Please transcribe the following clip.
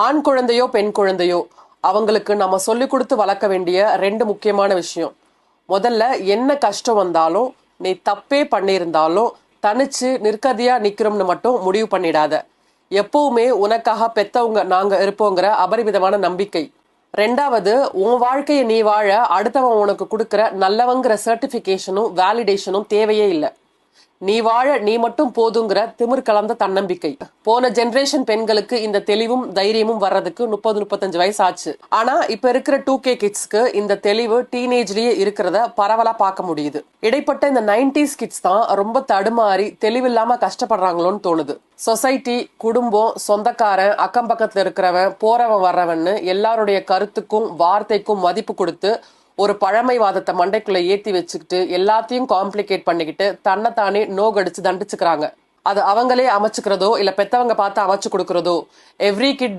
ஆண் குழந்தையோ பெண் குழந்தையோ அவங்களுக்கு நம்ம சொல்லிக் கொடுத்து வளர்க்க வேண்டிய ரெண்டு முக்கியமான விஷயம். முதல்ல என்ன கஷ்டம் வந்தாலும் நீ தப்பே பண்ணியிருந்தாலும் தனிச்சு நிற்கதியா நிக்கிறோம்னு மட்டும் முடிவு பண்ணிடாத. எப்பவுமே உனக்காக பெத்தவங்க நாங்க இருப்போங்கிற அபரிவிதமான நம்பிக்கை. ரெண்டாவது உன் வாழ்க்கையை நீ வாழ அடுத்தவன் உனக்கு கொடுக்குற நல்லவங்கிற சர்டிபிகேஷனும் வேலிடேஷனும் தேவையே இல்லை. நீ வாழ நீ மட்டும் போதுங்கிற திமிர் கலந்த தன்னம்பிக்கை. போன ஜெனரேஷன் பெண்களுக்கு இந்த தெளிவும் தைரியமும் வர்றதுக்கு முப்பது முப்பத்தஞ்சு வயசு ஆச்சு ஆனா இப்ப இருக்கிற டூ கே கிட்ஸ்க்கு இந்த தெளிவு டீனேஜ்லயே இருக்கிறத பரவலா பார்க்க முடியுது. இடைப்பட்ட இந்த நைன்டிஸ் கிட்ஸ் தான் ரொம்ப தடுமாறி தெளிவில்லாம கஷ்டப்படுறாங்களோன்னு தோணுது. சொசைட்டி குடும்பம் சொந்தக்காரன் அக்கம் பக்கத்துல இருக்கிறவன் போறவன் வர்றவன்னு எல்லாருடைய கருத்துக்கும் வார்த்தைக்கும் மதிப்பு கொடுத்து ஒரு பழமைவாதத்தை மண்டைக்குள்ள ஏத்தி வச்சுக்கிட்டு எல்லாத்தையும் காம்ப்ளிகேட் பண்ணிக்கிட்டு தன்னைத்தானே நோகடிச்சு தண்டிச்சுக்கிறாங்க. அது அவங்களே அமைச்சுக்கிறதோ இல்ல பெத்தவங்க பார்த்து அமைச்சு கொடுக்கறதோ எவ்ரி கிட்